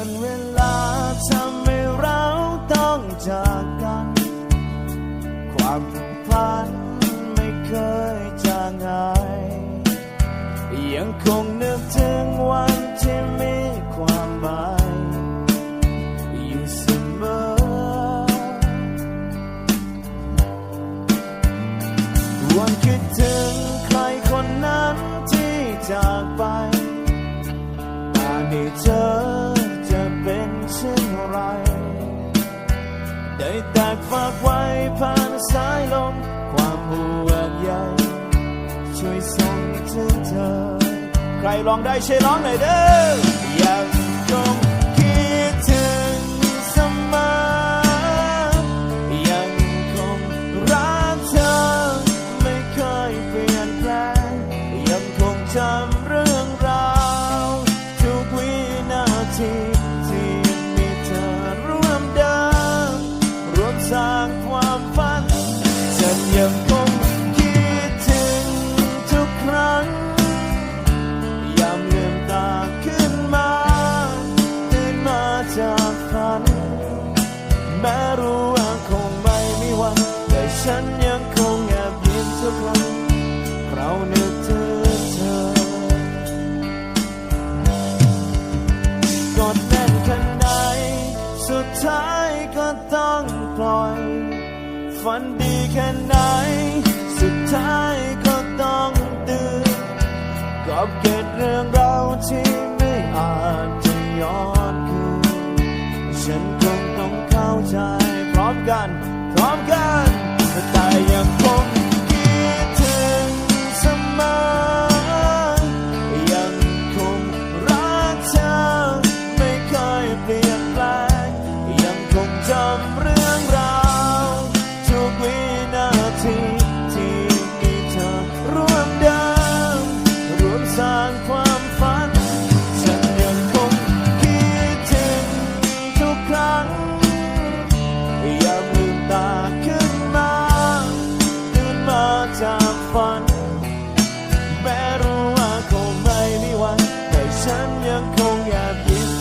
กนเวลาทำให้เราต้องจากกัน ความผูกพันไม่เคยจางหาย ยังคงนึกถึงวันที่มีความหมายอยู่เสมอ วันคิดถึงใครคนนั้นที่จากไปแต่ในเจอ ใครลองได้ช่วยร้องหน่อยเด้อยังคงคิดถึงเสมอยังคงรักเธอไม่เคยเปลี่ยนแปลงยังคงจำเรื่องราวทุกวินาทีที่มีเธอร่วมเดินร่วมสร้างความ ท้ายก็ต้องปล่อย ฝันดีแค่ไหน สุดท้ายก็ต้องตื่นกับเกิดเรื่องราวที่ไม่อาจจะย้อนคืนฉันคงต้องเข้าใจพร้อมกัน พร้อมกัน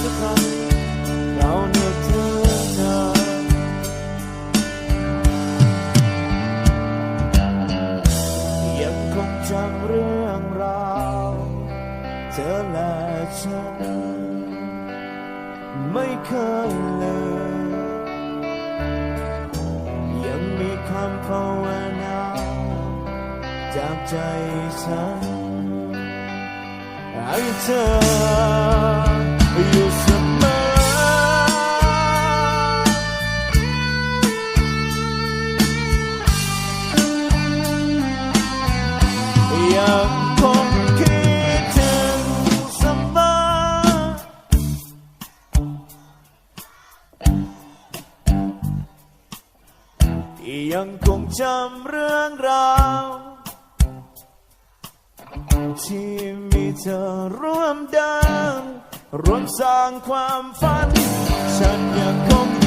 ทุกครั้งเรานึกถึงเธอ ยังคงจำเรื่องราวเธอและฉัน ไม่เคยลืมยังมีคำภาวนาจากใจฉันให้เธอ ยังคงจำเรื่องราว ที่มีเธอร่วมเดินร่วมสร้างความฝัน ฉันยังคง